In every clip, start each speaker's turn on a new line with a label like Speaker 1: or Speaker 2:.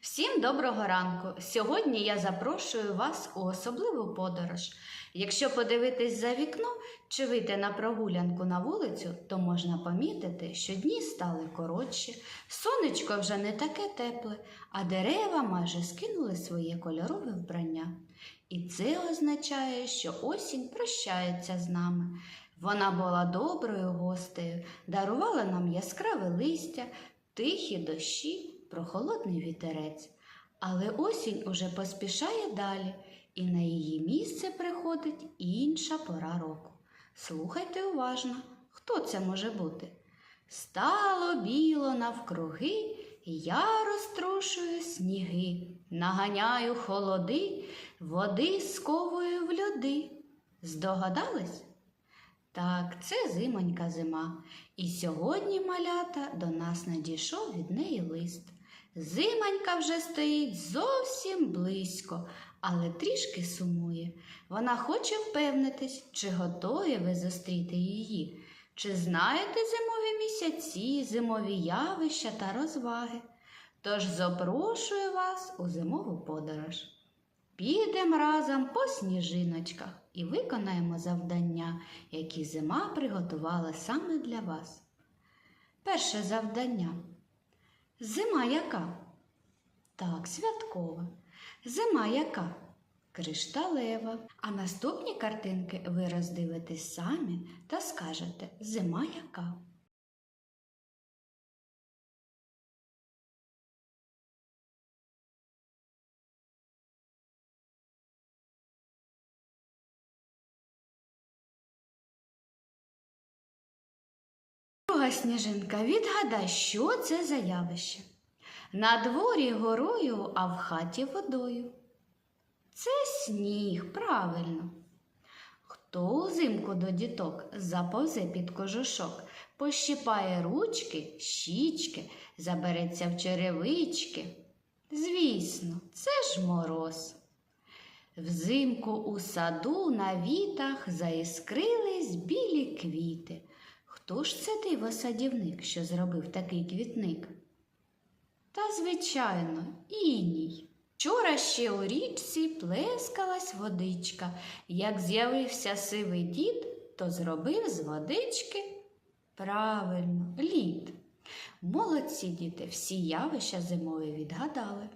Speaker 1: Всім доброго ранку! Сьогодні я запрошую вас у особливу подорож. Якщо подивитись за вікно чи вийти на прогулянку на вулицю, то можна помітити, що дні стали коротші, сонечко вже не таке тепле, а дерева майже скинули своє кольорове вбрання. І це означає, що осінь прощається з нами. Вона була доброю гостею, дарувала нам яскраве листя, тихі дощі, прохолодний вітерець. Але осінь уже поспішає далі, і на її місце приходить інша пора року. Слухайте уважно, хто це може бути? Стало біло навкруги, я розтрушую сніги, наганяю холоди, води сковую в льоди. Здогадались? Так, це зимонька зима. І сьогодні малята до нас надійшов від неї лист. Зимонька вже стоїть зовсім близько, але трішки сумує. Вона хоче впевнитись, чи готові ви зустріти її, чи знаєте зимові місяці, зимові явища та розваги. Тож запрошую вас у зимову подорож. Підемо разом по сніжиночках і виконаємо завдання, які зима приготувала саме для вас. Перше завдання. Зима яка? Так, святкова. Зима яка? Кришталева. А наступні картинки ви роздивитесь самі та скажете Зима яка? Друга сніжинка, відгадай, що це за явище? На дворі горою, а в хаті водою. Це сніг, правильно. Хто узимку до діток заповзе під кожушок, пощипає ручки, щічки, забереться в черевички. Звісно, це ж мороз. Взимку у саду на вітах заіскрились білі квіти. Хто ж це диво-садівник, що зробив такий квітник? Та, звичайно, іній. Вчора ще у річці плескалась водичка. Як з'явився сивий дід, то зробив з водички правильно, лід. Молодці діти, всі явища зимові відгадали.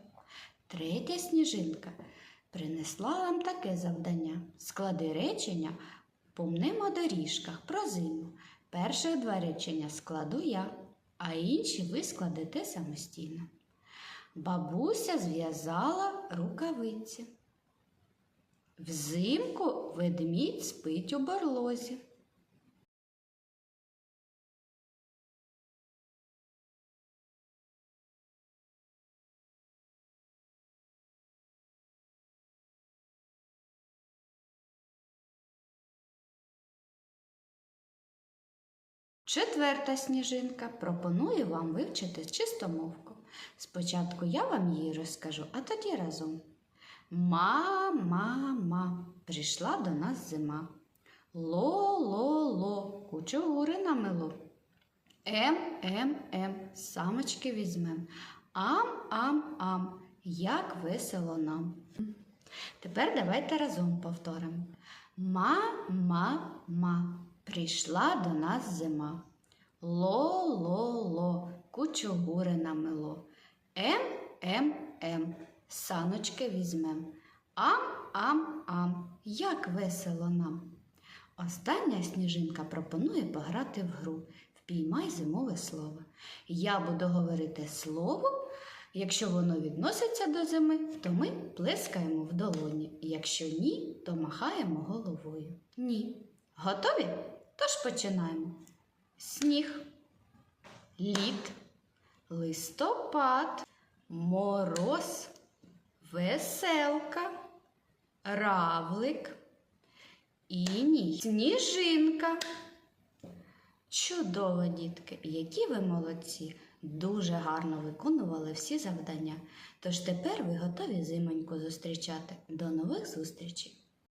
Speaker 1: Третя сніжинка принесла вам таке завдання. Склади речення по мнемодоріжках про зиму. Перших два речення складу я, а інші ви складете самостійно. Бабуся зв'язала рукавиці. Взимку ведмідь спить у барлозі. Четверта сніжинка пропонує вам вивчити чистомовку. Спочатку я вам її розкажу, а тоді разом. Ма-ма-ма, прийшла до нас зима. Ло-ло-ло, кучугури намело. Ем-ем-ем, самочки візьмем. Ам-ам-ам, як весело нам. Тепер давайте разом повторимо. Ма-ма-ма, прийшла до нас зима. Ло-ло-ло, кучугури намело. Ем-ем-ем, саночки візьмем. Ам-ам-ам, як весело нам. Остання сніжинка пропонує пограти в гру. Впіймай зимове слово. Я буду говорити слово. Якщо воно відноситься до зими, то ми плескаємо в долоні. Якщо ні, то махаємо головою. Ні. Готові? Тож починаємо. Сніг, лід, листопад, мороз, веселка, равлик, іній, сніжинка. Чудово, дітки, які ви молодці! Дуже гарно виконували всі завдання. Тож тепер ви готові зимоньку зустрічати. До нових зустрічей!